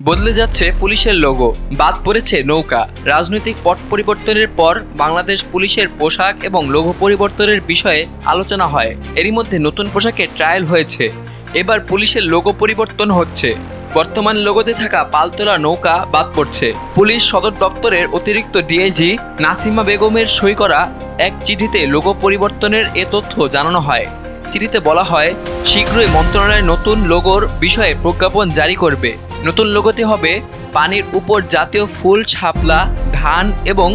বদলে যাচ্ছে পুলিশের লোগো বাদ পড়েছে নৌকা। রাজনৈতিক পট পরিবর্তনের পর বাংলাদেশ পুলিশের পোশাক এবং লোগো পরিবর্তনের বিষয়ে আলোচনা হয়। এরই মধ্যে নতুন পোশাকে ট্রায়াল হয়েছে। এবার পুলিশের লোগো পরিবর্তন হচ্ছে। বর্তমান লোগোতে থাকা পালতোলা নৌকা বাদ পড়ছে। পুলিশ সদর দপ্তরের অতিরিক্ত ডিআইজি নাসিমা বেগমের সই করা এক চিঠিতে লোগো পরিবর্তনের এ তথ্য জানানো হয়। চিঠিতে বলা হয়, শীঘ্রই মন্ত্রণালয় নতুন লোগোর বিষয়ে প্রজ্ঞাপন জারি করবে। নতুন লোগোতে হবে পানির উপর জাতীয় ফুল ছাপলা ধান এবং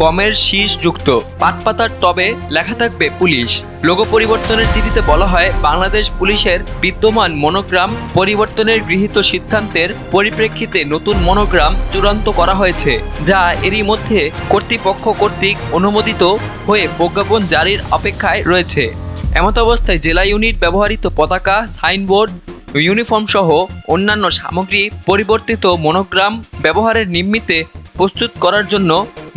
গমের শীষ যুক্ত। পাটপাতার টবে লেখা থাকবে পুলিশ। লোগো পরিবর্তনের চিঠিতে বলা হয়, বাংলাদেশ পুলিশের বিদ্যমান মনোগ্রাম পরিবর্তনের গৃহীত সিদ্ধান্তের পরিপ্রেক্ষিতে নতুন মনোগ্রাম চূড়ান্ত করা হয়েছে, যা এরই মধ্যে কর্তৃপক্ষ কর্তৃক অনুমোদিত হয়ে প্রজ্ঞাপন জারির অপেক্ষায় রয়েছে। এমত অবস্থায় জেলা ইউনিট ব্যবহৃত পতাকা, সাইনবোর্ড ইউনিফর্ম সহ অন্যান্য সামগ্রী পরিবর্তিত মনোগ্রাম ব্যবহারের নিমিত্তে প্রস্তুত করার জন্য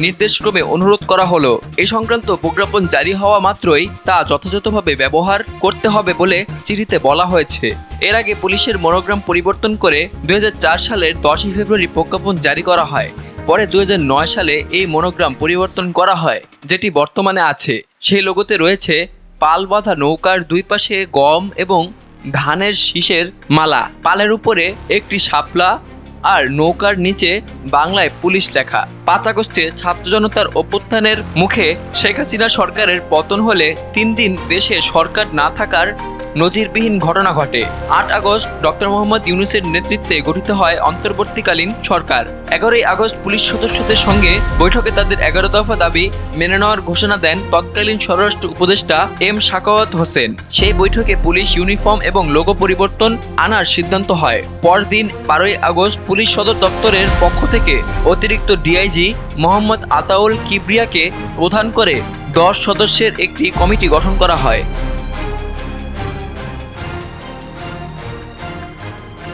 নির্দেশক্রমে অনুরোধ করা হলো। এই সংক্রান্ত প্রজ্ঞাপন জারি হওয়া মাত্রই তা যথাযথভাবে ব্যবহার করতে হবে বলে চিঠিতে বলা হয়েছে। এর আগে পুলিশের মনোগ্রাম পরিবর্তন করে দু হাজার চার সালের দশই ফেব্রুয়ারি প্রজ্ঞাপন জারি করা হয়। পরে দু হাজার নয় সালে এই মনোগ্রাম পরিবর্তন করা হয়, যেটি বর্তমানে আছে। সেই লোগোতে রয়েছে পাল বাঁধা নৌকার দুই পাশে গম এবং ধানের শীষের মালা। পালের উপরে একটি শাপলা আর নৌকার নিচে বাংলায় পুলিশ লেখা। পাঁচ আগস্টে ছাত্র জনতার অভ্যুত্থানের মুখে শেখ হাসিনা সরকারের পতন হলে তিন দিন দেশে সরকার না থাকার নজিরবিহীন ঘটনা ঘটে। আট আগস্ট ডক্টর মোহাম্মদ ইউনুসের নেতৃত্বে গঠিত হয় অন্তর্বর্তীকালীন সরকার। এগারোই আগস্ট পুলিশ সদস্যদের সঙ্গে বৈঠকে তাদের এগারো দফা দাবি মেনে নেওয়ার ঘোষণা দেন তৎকালীন স্বরাষ্ট্র উপদেষ্টা এম শাকাওয়াত হোসেন। সেই বৈঠকে পুলিশ ইউনিফর্ম এবং লোগো পরিবর্তন আনার সিদ্ধান্ত হয়। পরদিন বারোই আগস্ট পুলিশ সদর দপ্তরের পক্ষ থেকে অতিরিক্ত ডিআইজি মোহাম্মদ আতাউল কিবরিয়াকে প্রধান করে দশ সদস্যের একটি কমিটি গঠন করা হয়।